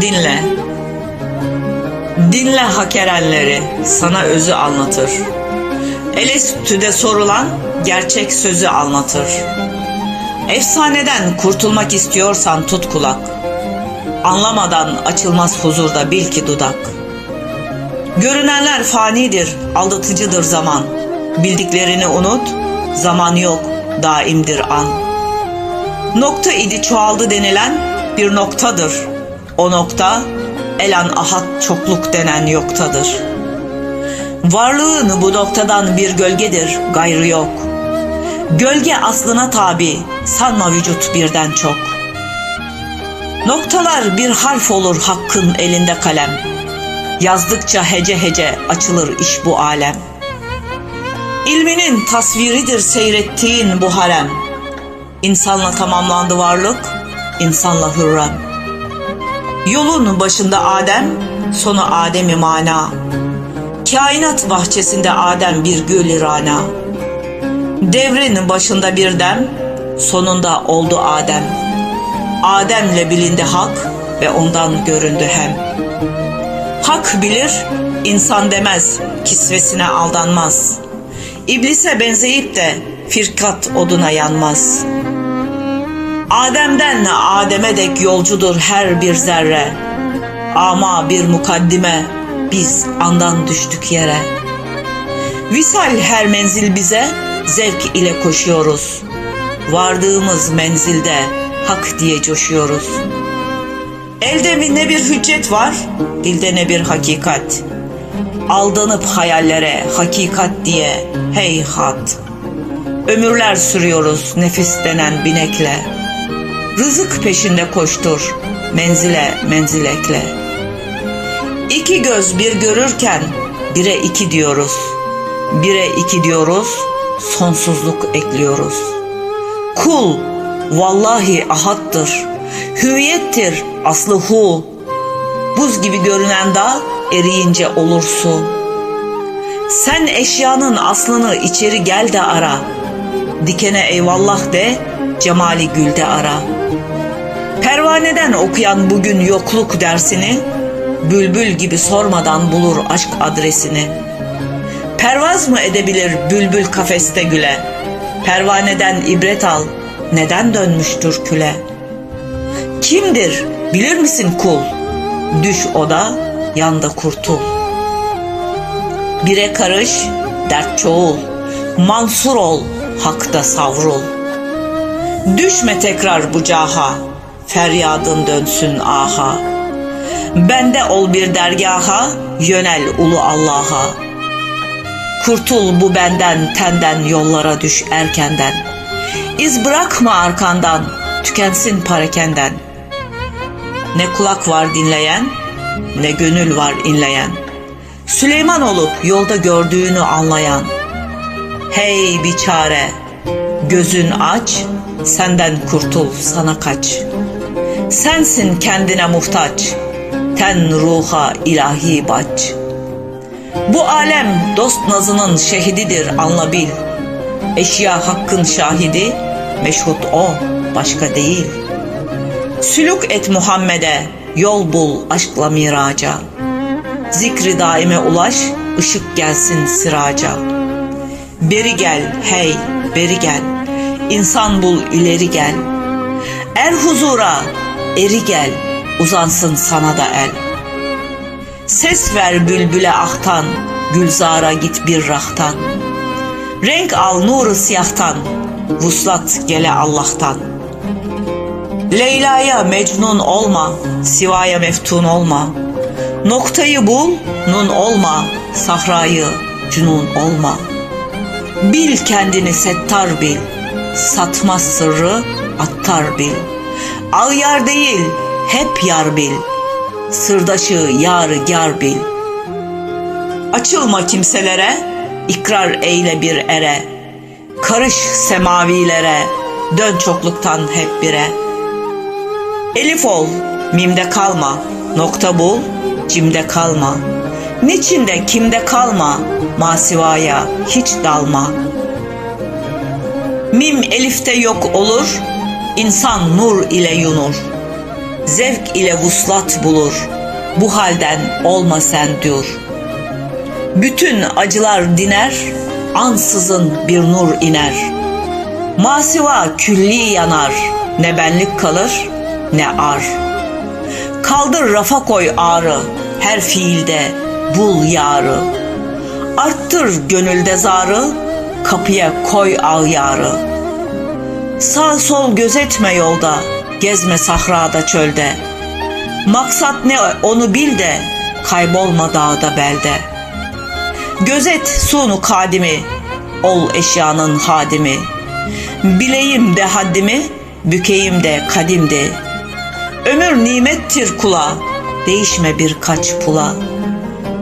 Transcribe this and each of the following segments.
Dinle. Dinle hak erenleri sana özü anlatır. Elestü'de sorulan gerçek sözü anlatır. Efsaneden kurtulmak istiyorsan tut kulak. Anlamadan açılmaz huzurda bil ki dudak. Görünenler fanidir, aldatıcıdır zaman. Bildiklerini unut, zaman yok, daimdir an. Nokta idi çoğaldı denilen bir noktadır. O nokta elan ahad çokluk denen yoktadır. Varlığın bu noktadan bir gölgedir, gayrı yok. Gölge aslına tabi, sanma vücut birden çok. Noktalar bir harf olur hakkın elinde kalem. Yazdıkça hece hece açılır iş bu alem. İlminin tasviridir seyrettiğin bu harem. İnsanla tamamlandı varlık, insanla hürrem. Yolun başında Adem, sonu Adem'i mana. Kainat bahçesinde Adem bir gül rana. Devrin başında bir dem, sonunda oldu Adem. Adem'le bilindi hak ve ondan göründü hem. Hak bilir, insan demez, kisvesine aldanmaz. İblise benzeyip de firkat oduna yanmaz. Adem'den Adem'e dek yolcudur her bir zerre. Ama bir mukaddime biz andan düştük yere. Visal her menzil bize zevk ile koşuyoruz. Vardığımız menzilde hak diye coşuyoruz. Elde mi ne bir hüccet var, dilde ne bir hakikat. Aldanıp hayallere hakikat diye heyhat. Ömürler sürüyoruz nefis denen binekle. Rızık peşinde koştur, menzile menzil ekle. İki göz bir görürken bire iki diyoruz. Bire iki diyoruz, sonsuzluk ekliyoruz. Kul vallahi ahattır. Hüviyettir aslı hu. Buz gibi görünen dağ eriyince olursun. Sen eşyanın aslını içeri gel de ara. Dikene eyvallah de, cemali gülde ara. Pervaneden okuyan bugün yokluk dersini, bülbül gibi sormadan bulur aşk adresini. Pervaz mı edebilir bülbül kafeste güle? Pervaneden ibret al, neden dönmüştür küle? Kimdir bilir misin kul? Düş oda, yanda kurtul. Bire karış, dert çoğul. Mansur ol, hakta savrul. Düşme tekrar bu caha, feryadın dönsün aha. Bende ol bir dergaha, yönel ulu Allah'a. Kurtul bu benden, tenden yollara düş erkenden. İz bırakma arkandan, tükensin parakenden. Ne kulak var dinleyen, ne gönül var inleyen. Süleyman olup yolda gördüğünü anlayan. Hey biçare, gözün aç, senden kurtul sana kaç. Sensin kendine muhtaç, ten ruha ilahi baç. Bu alem dost nazının şehididir anla bil. Eşya hakkın şahidi, meşhut o, başka değil. Sülük et Muhammed'e, yol bul aşkla miraca. Zikri daime ulaş, ışık gelsin sıraca. Beri gel, hey, beri gel. İnsan bul ileri gel. Er huzura, eri gel. Uzansın sana da el. Ses ver bülbüle ahtan, gülzara git bir rahtan. Renk al nuru siyahtan, vuslat gele Allah'tan. Leyla'ya mecnun olma, sivaya meftun olma. Noktayı bul, nun olma, sahrayı cünun olma. Bil kendini settar bil, satmaz sırrı attar bil. Al yar değil, hep yar bil. Sırdaşı yar gar bil. Açılma kimselere, ikrar eyle bir ere. Karış semavilere, dön çokluktan hep bire. Elif ol, mimde kalma, nokta bul, cimde kalma. Niçinde kimde kalma, masivaya hiç dalma. Mim elifte yok olur, insan nur ile yunur. zevk ile vuslat bulur. Bu halden olma sen dur. Bütün acılar diner, ansızın bir nur iner. Masiva külli yanar, ne benlik kalır ne ar. Kaldır rafa koy ağrı, her fiilde bul yarı. Arttır gönülde zarı, kapıya koy ağyarı. Sağ sol gözetme yolda, gezme sahrada çölde. Maksat ne onu bil de, kaybolma dağda belde. Gözet sunu kadimi, ol eşyanın hadimi. Bileyim de haddimi, bükeyim de kadimdi. Ömür nimettir kula, değişme birkaç pula.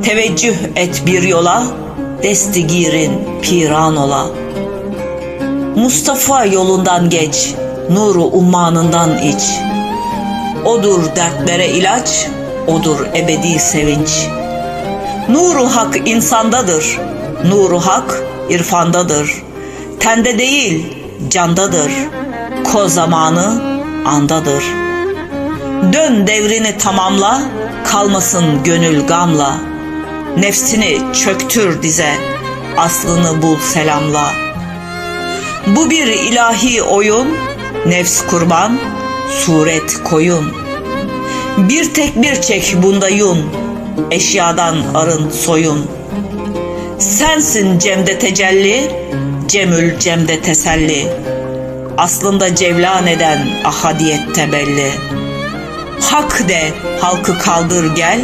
Teveccüh et bir yola, destigirin piran ola. Mustafa yolundan geç, nuru ummanından iç. Odur dertlere ilaç, odur ebedi sevinç. Nuru hak insandadır, nuru hak irfandadır. Tende değil, candadır. Ko zamanı andadır. Dön devrini tamamla, kalmasın gönül gamla. Nefsini çöktür dize, aslını bul selamla. Bu bir ilahi oyun, nefs kurban, suret koyun. Bir tek bir çek bunda yun, eşyadan arın soyun. Sensin cemde tecelli, cemül cemde teselli. Aslında cevlan eden ahadiyette belli. Hak de halkı kaldır gel,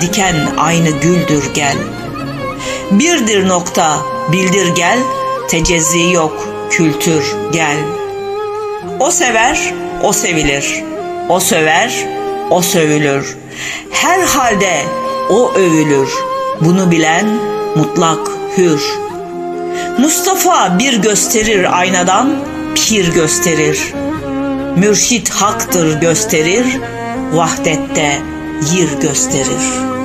diken aynı güldür gel. Birdir nokta bildir gel, tecezzi yok kültür gel. O sever, o sevilir. O söver, o sövülür. Her halde o övülür. Bunu bilen mutlak hür. Mustafa bir gösterir aynadan, pir gösterir. Mürşit haktır gösterir, vahdette yir gösterir.''